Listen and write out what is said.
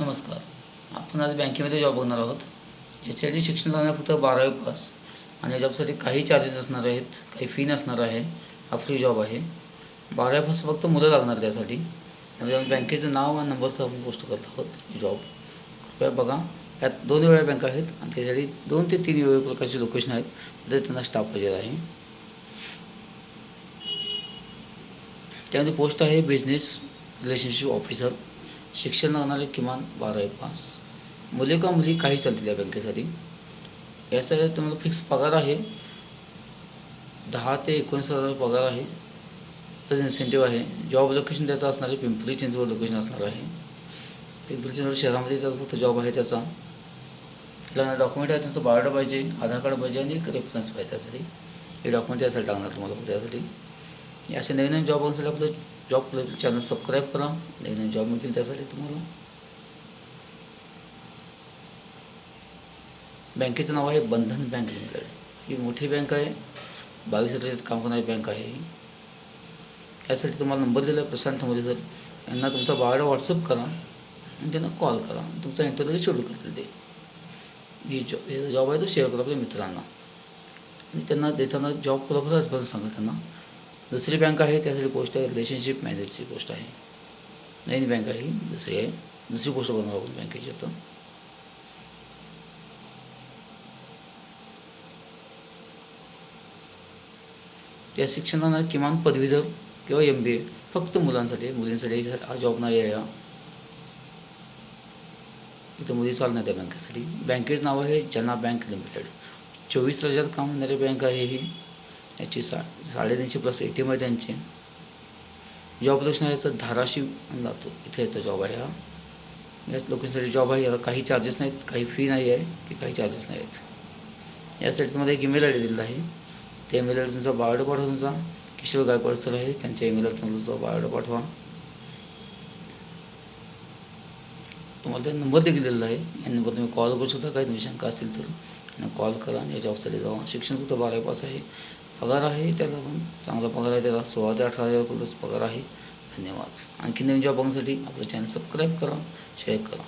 नमस्कार. आपण आज बँकेमध्ये जॉब बघणार आहोत. याच्यासाठी शिक्षण लागणार फक्त बारावी पास आणि या जॉबसाठी काही चार्जेस असणार आहेत काही फी नसणार आहे. हा फ्री जॉब आहे. बारावी पास फक्त मुलं लागणार त्यासाठी. त्यामुळे बँकेचं नाव आणि नंबरसह आपण पोस्ट करत आहोत जॉब कृपया बघा. यात दोन वेळा बँका आहेत आणि त्यासाठी दोन ते तीन वेगवेगळ्या प्रकारची लोकेशन आहेत. तिथे त्यांना स्टाफ पाहिजे आहे. त्यामध्ये पोस्ट आहे बिझनेस रिलेशनशिप ऑफिसर शिक्षण लागणारे किमान बारावी पास मुले का मुली काही चालतील या बँकेसाठी? यासाठी तुम्हाला फिक्स पगार आहे. दहा ते एकोणीस हजार पगार आहे. प्लस इन्सेंटिव्ह आहे. जॉब लोकेशन त्याचं असणार आहे. पिंपरी चिंचवड लोकेशन असणार आहे. पिंपरी चिंचवड शहरामध्ये त्याचा फक्त जॉब आहे त्याचा. लागणारे डॉक्युमेंट आहे. त्यांचं बायोडा पाहिजे आधार कार्ड पाहिजे आणि एक रेफरन्स पाहिजे त्यासाठी. हे डॉक्युमेंट त्यासाठी लागणार तुम्हाला त्यासाठी असे नवीन नवीन जॉब असेल आपलं जॉब चॅनल सबस्क्राईब करा. नवीन नवीन जॉब मिळतील त्यासाठी तुम्हाला. बँकेचं नाव आहे बंधन बँक लिमिटेड ही मोठी बँक आहे. बावीस वर्षात काम करणारी बँक आहे यासाठी तुम्हाला नंबर दिला आहे प्रशांत मोदी सर. यांना तुमचा बायोडा व्हॉट्सअप करा. आणि त्यांना कॉल करा. तुमचा इंटरव्ह्यू शेड्यूल करतील ते. ही जॉब जॉब आहे तो शेअर करा आपल्या मित्रांना. आणि त्यांना देताना जॉब करा रेफरन्स सांगा त्यांना. दुसरी बँक आहे त्यासाठी गोष्ट आहे रिलेशनशिप मॅनेजरची गोष्ट आहे. नवीन बँक आहे दुसरी आहे. दुसरी पोस्ट बनवणार आपण बँकेची आता. त्या शिक्षणाला किमान पदवीधर किंवा एम बी ए फक्त मुलांसाठी मुलींसाठी हा जॉब नाही आहे. या इथं मुली चालणार त्या बँकेसाठी बँकेचं नाव आहे जना बँक लिमिटेड चोवीस राज्यात काम होणारी बँक आहे ही. याची सा साडेतीनशे प्लस ए टी एम आहे त्यांचे. जॉब लोकेशन याचं धाराशिव जातो इथे याचा जॉब आहे हा. याच लोकेशनसाठी जॉब आहे. याला काही चार्जेस नाहीत. काही फी नाही आहे की काही चार्जेस नाही आहेत. यासाठी तुम्हाला एक ईमेल आय डी दिलेला आहे. त्या ईमेल आय डी तुमचा बायोडा पाठवा तुमचा किशोर गायकवाड सर आहे. त्यांच्या ईमेल आय डी तुमचा बायोडा पाठवा. तुम्हाला त्या नंबर देखील दिलेला आहे. या नंबर तुम्ही कॉल करू शकता. काही तुम्ही शंका असतील तर. कॉल करा आणि या जॉबसाठी जावा. शिक्षण फक्त बारावी पास आहे. पगार आहे त्याला पण चांगला पगार आहे त्याला सोळा ते अठरा हजार प्लस पगार आहे. धन्यवाद. आणखी नवीन जॉब बघण्यासाठी आपलं चॅनल सबस्क्राईब करा शेअर करा.